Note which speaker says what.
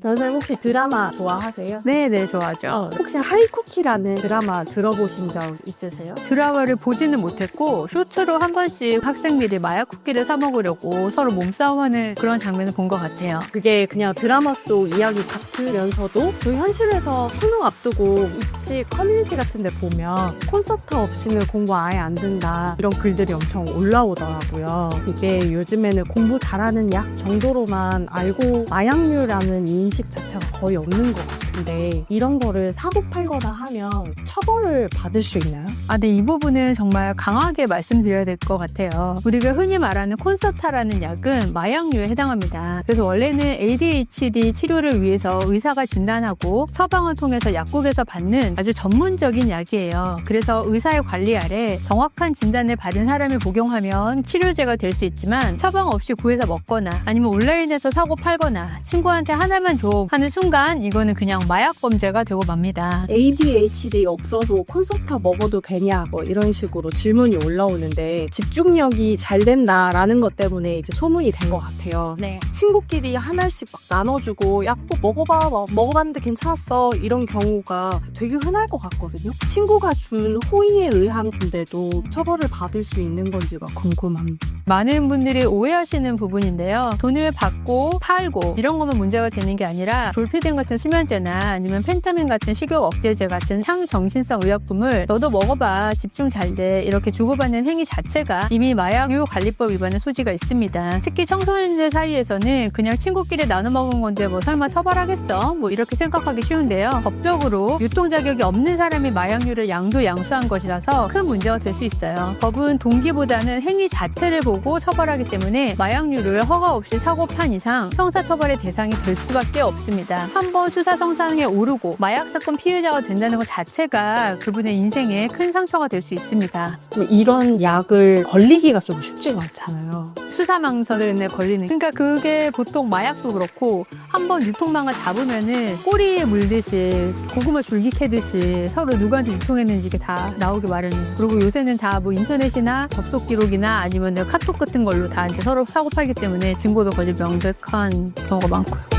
Speaker 1: 선생님 혹시 드라마 좋아하세요?
Speaker 2: 네, 네, 좋아하죠.
Speaker 1: 어, 혹시 하이쿠키라는 드라마 들어보신 적 있으세요?
Speaker 2: 드라마를 보지는 못했고 쇼츠로 한 번씩 학생들이 마약 쿠키를 사 먹으려고 서로 몸싸움하는 그런 장면을 본 것 같아요.
Speaker 1: 그게 그냥 드라마 속 이야기 같으면서도 그 현실에서 수능 앞두고 입시 커뮤니티 같은 데 보면 콘서트 없이는 공부 아예 안 된다 이런 글들이 엄청 올라오더라고요. 이게 요즘에는 공부 잘하는 약 정도로만 알고 마약류라는 인식 자체가 거의 없는 것 같 은데 이런 거를 사고 팔거나 하면 처벌을 받을 수 있나요?
Speaker 2: 아, 네, 이 부분은 정말 강하게 말씀드려야 될 것 같아요. 우리가 흔히 말하는 콘서타라는 약은 마약류에 해당합니다. 그래서 원래는 ADHD 치료를 위해서 의사가 진단하고 처방을 통해서 약국에서 받는 아주 전문적인 약이에요. 그래서 의사의 관리 아래 정확한 진단을 받은 사람이 복용하면 치료제가 될 수 있지만 처방 없이 구해서 먹거나 아니면 온라인에서 사고 팔거나 친구한테 하나만 줘 하는 순간 이거는 그냥 마약 범죄가 되고 맙니다.
Speaker 1: ADHD 없어도 콘서트 먹어도 되냐 뭐 이런 식으로 질문이 올라오는데 집중력이 잘 된다라는 것 때문에 이제 소문이 된 것 같아요.
Speaker 2: 네.
Speaker 1: 친구끼리 하나씩 막 나눠주고 야 또 먹어봐 뭐 먹어봤는데 괜찮았어 이런 경우가 되게 흔할 것 같거든요. 친구가 준 호의에 의한 건데도 처벌을 받을 수 있는 건지가 궁금합니다.
Speaker 2: 많은 분들이 오해하시는 부분인데요. 돈을 받고 팔고 이런 거면 문제가 되는 게 아니라 졸피뎀 같은 수면제나 아니면 펜타민 같은 식욕 억제제 같은 향정신성 의약품을 너도 먹어봐 집중 잘 돼 이렇게 주고받는 행위 자체가 이미 마약류 관리법 위반의 소지가 있습니다. 특히 청소년들 사이에서는 그냥 친구끼리 나눠 먹은 건데 뭐 설마 처벌하겠어? 뭐 이렇게 생각하기 쉬운데요. 법적으로 유통 자격이 없는 사람이 마약류를 양도 양수한 것이라서 큰 문제가 될 수 있어요. 법은 동기보다는 행위 자체를 보고 처벌하기 때문에 마약류를 허가 없이 사고 판 이상 형사처벌의 대상이 될 수밖에 없습니다. 한번 수사 성상에 오르고 마약 사건 피해자가 된다는 것 자체가 그분의 인생에 큰 상처가 될 수 있습니다.
Speaker 1: 좀 이런 약을 걸리기가 좀 쉽지가 않잖아요.
Speaker 2: 수사망설에 걸리는. 그러니까 그게 보통 마약도 그렇고 한 번 유통망을 잡으면은 꼬리에 물듯이 고구마 줄기 캐듯이 서로 누구한테 유통했는지 이게 다 나오기 마련이에요. 그리고 요새는 다 뭐 인터넷이나 접속 기록이나 아니면 카톡 같은 걸로 다 이제 서로 사고 팔기 때문에 증거도 거의 명백한 경우가 많고요.